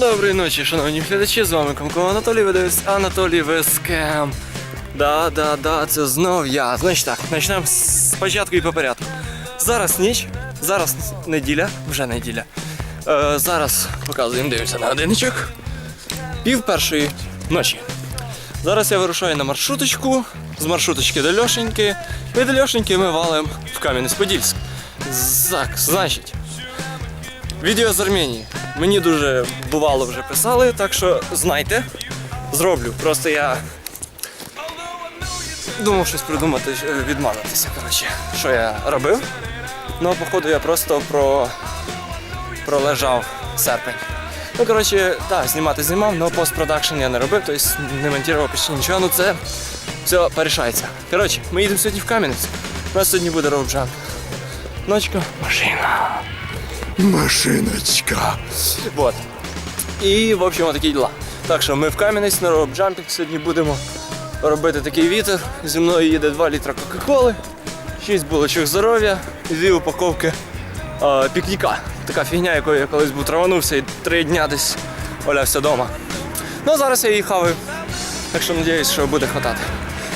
Доброї ночі, шановні глядачі, з вами Комко Анатолій, ви Анатолій Вескем. Да, да, да, це знов я. Значить так, почнемо спочатку і по порядку. Зараз ніч, зараз неділя, вже неділя. Е, зараз показуємо, дивимося на годинничок. Пів першої ночі. Зараз я вирушаю на маршруточку, з маршруточки до Льошеньки, і до Льошеньки ми валимо в Кам'янець-Подільськ. Значить, Відео з Арменії. Мені дуже бувало вже писали, так що знайте, зроблю. Просто я думав щось придумати, е, відмазатися. Коротше, що я робив. Ну, походу, я просто про... пролежав серпень. Ну, коротше, так, знімати знімав, але постпродакшн я не робив, тобто не монтував почти нічого, ну це все порішається. Коротше, ми їдемо сьогодні в Кам'янець. У нас сьогодні буде роуджамп. Ночка, машина. Машиночка. Вот. І, в общем, такі діла. Так що ми в Кам'янець на робджампінг сьогодні будемо робити такий вітер. Зі мною їде 2 літра Кока-Коли, 6 булочок здоров'я і 2 упаковки а, пікніка. Така фігня, якою я колись був траванувся і 3 дня десь валявся вдома. Ну, зараз я її хаваю. Так що сподіваюся, що буде хватати.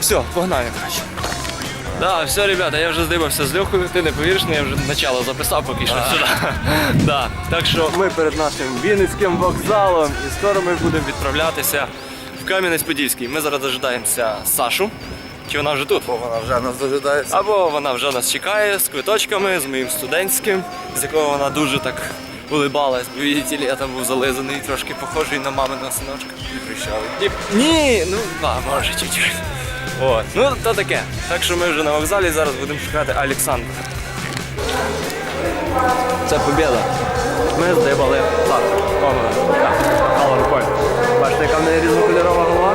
Все, погнали, коротше. Да, все, ребята, я вже здибався з Льохою, ти не повіриш, але я вже начало записав поки що сюди. да. Так що ми перед нашим Вінницьким вокзалом і скоро ми будемо відправлятися в Кам'янець-Подільський. Ми зараз дожидаємося Сашу. Чи вона вже тут? Або Вона вже нас дожидається. Або вона вже нас чекає з квиточками, з моїм студентським, з якого вона дуже так улибалась. Бо видите я там був зализаний, трошки похожий на маминого синочка. І- Ні, ну а, може чуть-чуть. От. Ну, то таке. Так що ми вже на вокзалі зараз будемо шукати Олександра. Це побіда. Ми здибали так. Мала рукою. Бачите, яка в неї різнокольорова голова?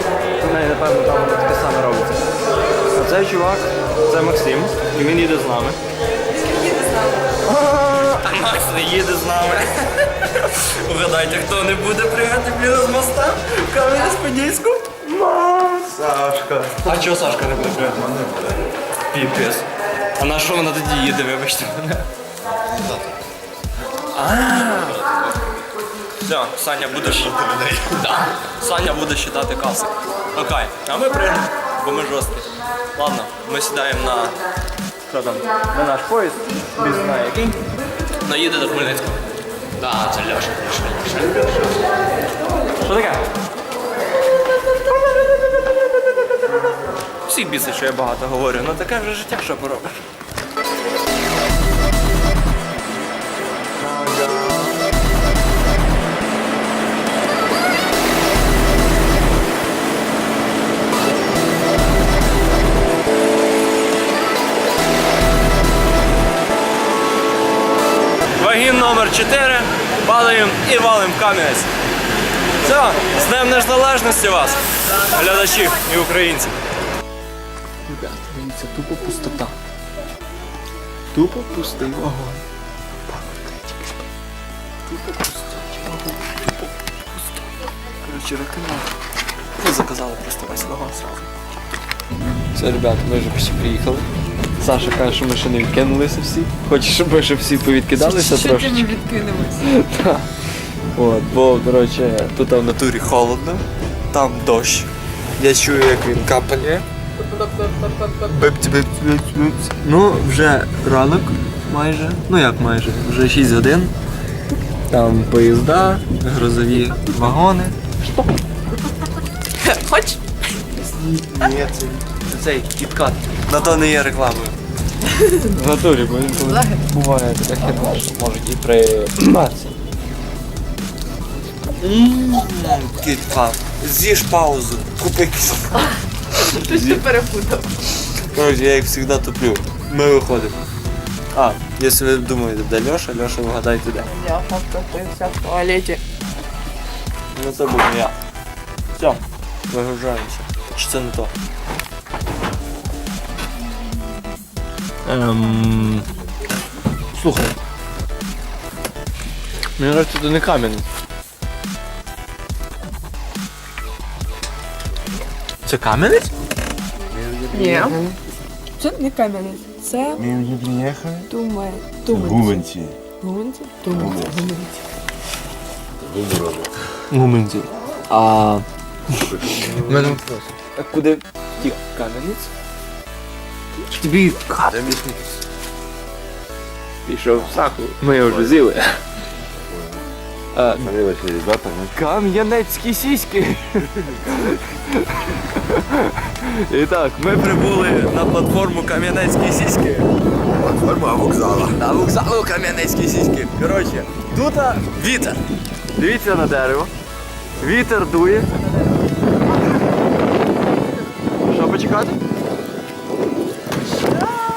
У неї, напевно, там таке саме робиться. А цей чувак, це Максим, і він їде з нами. А Макс не їде з нами. Угадайте, хто не буде пригати блін з моста в Кам'янець-Подільську? Сашка. А чого Сашка не буде пригати? Піпець. А на що вона тоді їде, вибачте мене? А. Все, Саня буде считати людей. Саня буде считати каси. Окей, а ми прийдемо, бо ми жорсткі. Ладно, ми сідаємо на що там, на наш поїзд, без знає який. Но їде до Хмельницького. Да, це Льоша, Льоша, Льоша. Що таке? Всіх бісить, що я багато говорю, ну таке вже життя, що поробиш. Вагін номер 4 падаємо і валим кам'янець. Все, з Днем Незалежності вас, глядачів і українців. Ребят, дивіться, тупо пустота. Тупо пустий вагон. Тупо пустий вагон. Тупо пусто. Короче, ракета. Ми заказали просто весь вагон сразу. Все, ребята, ми вже почти приїхали. Саша каже, що ми ще не відкинулися всі. Хочеш, щоб ми ще всі повідкидалися трошки? ми відкинемось. Так. От, бо, коротше, тут в натурі холодно, там дощ. Я чую, як він капає. Ну, вже ранок майже. Ну як майже, вже 6 годин. Там поїзда, грозові вагони. Хоч? Ні, це, це цей кіткат. На то не є рекламою. В натурі, бо він коли буває така херня, що можуть і при маці. Кіткат. З'їж паузу, купи кіткат. Ти ж перепутав. Короче, я як завжди туплю. Ми виходимо. А, якщо ви думаєте, де Льоша, Льоша вгадайте де. Я втопився в туалеті. Ну це я. Все, вигружаємося. Чи це не то? Ем... Слухай. Мені кажется, це не кам'яний. Це кам'янець? Ні. Це не кам'янець. Це Ми вже приїхали. туме. Туменці. Гуванці. Гуманці? Туменці. Гуманці. Гуминці. А. Мене вопрос. А куди ті кам'яниць? Тобі пішов в саку. Ми його вже з'їли. Кам'янецькі сіськи. І так, ми прибули на платформу Кам'янецькі сіськи. платформа вокзала. На вокзалу Кам'янецькі сіськи. Коротше, тут вітер. Дивіться на дерево. Вітер дує. Що почекати?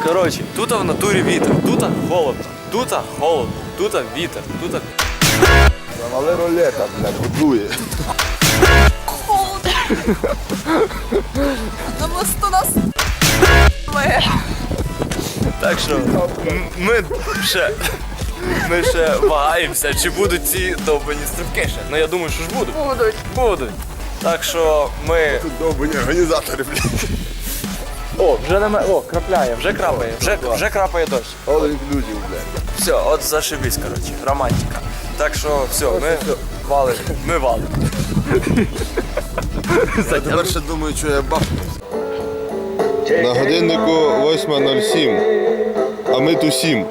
Коротше, тут в натурі вітер, тут холодно, тут холодно, тут вітер, тут Завали рулета, блядь, годує. На мосту нас. Так що м- ми ще, ми ще вагаємося, чи будуть ці довбані стрибки ще. Ну я думаю, що ж будуть. Будуть. Будуть. Так що ми. Тут довбані організатори, блядь. О, вже нема. О, крапляє, вже крапає, вже, вже крапає дощ. All inclusive, блядь. Все, от зашибись, коротше, романтика. Так що все, ми валимо. Ми валимо. Я тепер ще думаю, що я бахну. На годиннику 8.07, а ми тусім.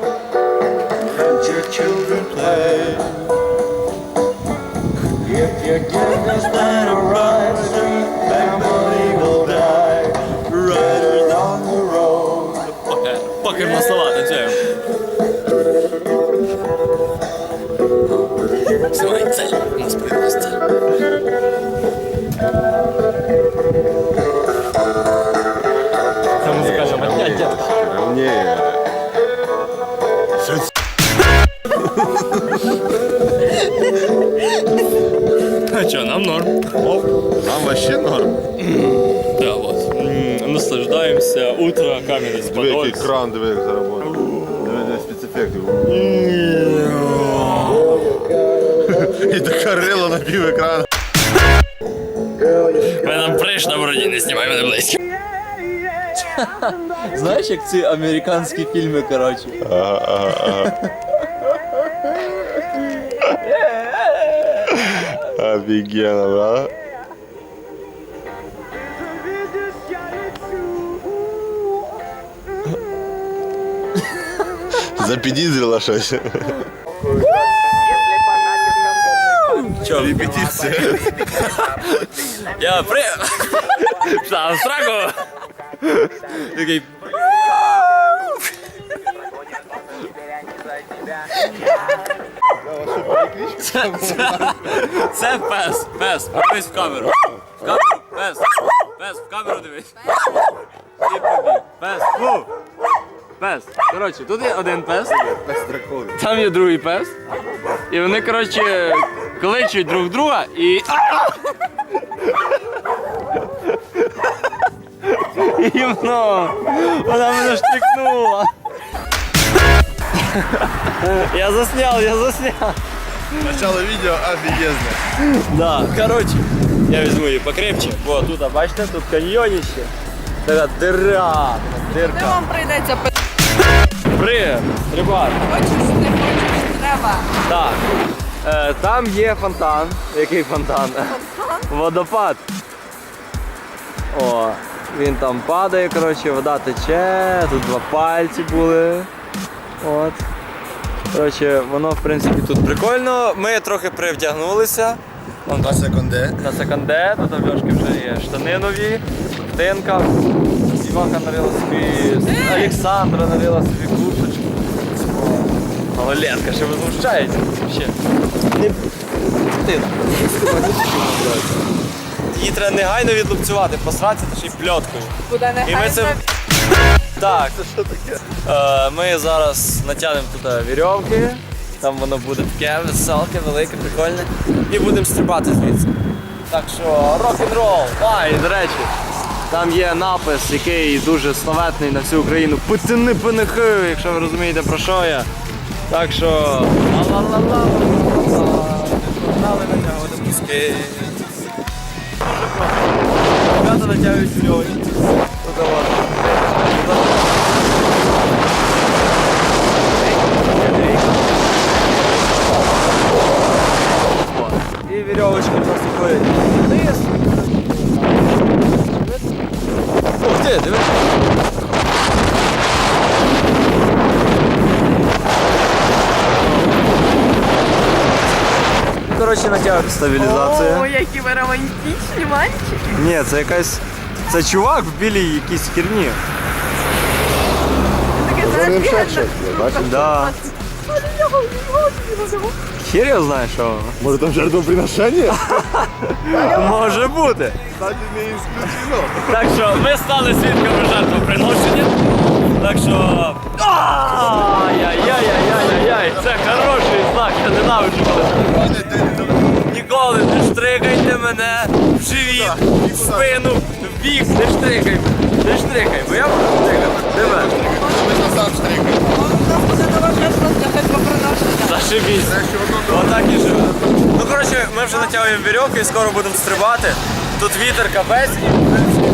Покер на слова, який подольск. кран, диви, як заработав. Диви, диви, спецефекти. І така рила на пів екрана. Ми там приш на броні, не знімай мене близько. Знаєш, як ці американські фільми, коротше. Ага, ага, ага. Офігенно, брат. Запідізрила щось. Чо? Репетиція. Я при... Став страху. Такий... Це, це, це пес, пес, дивись в камеру. В камеру, пес, пес, в камеру дивись. І побіг. Пес, фу. Пес. Коротше, тут є один пес, Без дракону. там є другий пес. І вони, коротше, кличуть друг друга і. Гімно! Вона мене штрикнула. Я заснял, я заснял. Начало відео офігезне. Да, короче, я візьму її покрепче. О, тут, а бачите, тут каньйонище. Така дира, Де дирка. вам прийдеться Привіт, стрибати. Хочеш, не хочеш, треба. Так. Е, там є фонтан. Який фонтан? Водопад. О, він там падає, коротше, вода тече, тут два пальці були. От. Коротше, воно в принципі тут прикольно. Ми трохи привдягнулися. Вон На секунде. на секонде, тут в Льошки вже є штани нові, ковтинка. Іванка навела собі, Олександра навела собі Малолетка, ще возмущається. Ще. Не... Ти. Її треба негайно відлупцювати, посратися та ще й пльоткою. Куди не І ми це. Так. Е, Ми зараз натягнемо тут вірьовки. Там воно буде таке веселке, велике, прикольне. І будемо стрибати звідси. Так що рок-н-рол. А, і до речі, там є напис, який дуже славетний на всю Україну. Пацани панихи, якщо ви розумієте про що я. Так що. ла-ла-ла-ла. Погнали на нього до пуски. Дуже просто. Ребята натягують вірьовочки. Тут от. і вірьовочки просто ходять вниз. Ух ти, дивись. Коротше, натяг. стабілізація. О, які ви романтичні мальчики. Ні, це якась. Це чувак в білій якійсь херні. Таке знаєш, шек бачиш? Да. Хер я знаю, що. Може там жертвоприношення? Може бути. Кстати, не ісключено. Так що ми стали свідками жертвоприношення. Так що. Ай-яй-яй-яй-яй-яй, це хороший знак, я ненавиджу. коли. Ніколи не штрикайте мене в живіт, в спину, в бік, не штрикай. Не штрикай, бо я буду штрикати. Тебе. Ми сам штрикаємо. нас буде жертва для жертвоприношення. Зашибісь. Отак і живе. Ну коротше, ми вже натягуємо вірьовки і скоро будемо стрибати. Тут вітер капець і в принципі,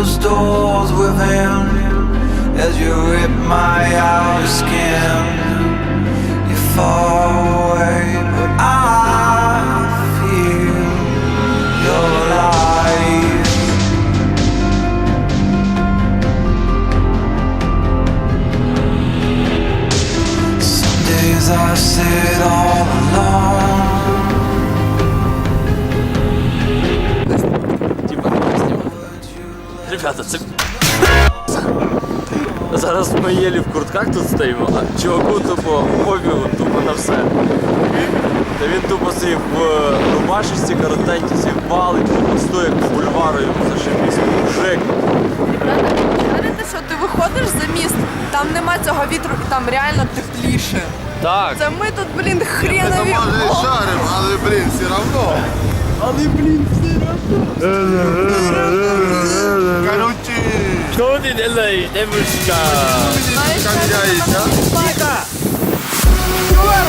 those doors within as you rip my outer skin. You're far away, but I feel your light. Some days I sit all alone. Ребята, це. Зараз ми єлі в куртках тут стоїмо, а чуваку тупо пофігу, тупо на все. Та він тупо сів в рубашечці, коротенькій, валить, тупо стоїть як по бульвару, йому зашибісь. Мужик. Знаєте, що ти виходиш за міст, там нема цього вітру і там реально тепліше. Так. Це ми тут, блін, Ми хренові. там може і шарим, але, блін, все равно. Короче, Що ти делаєш, девушка? Знаєш, Кондяїть, а? Чувак,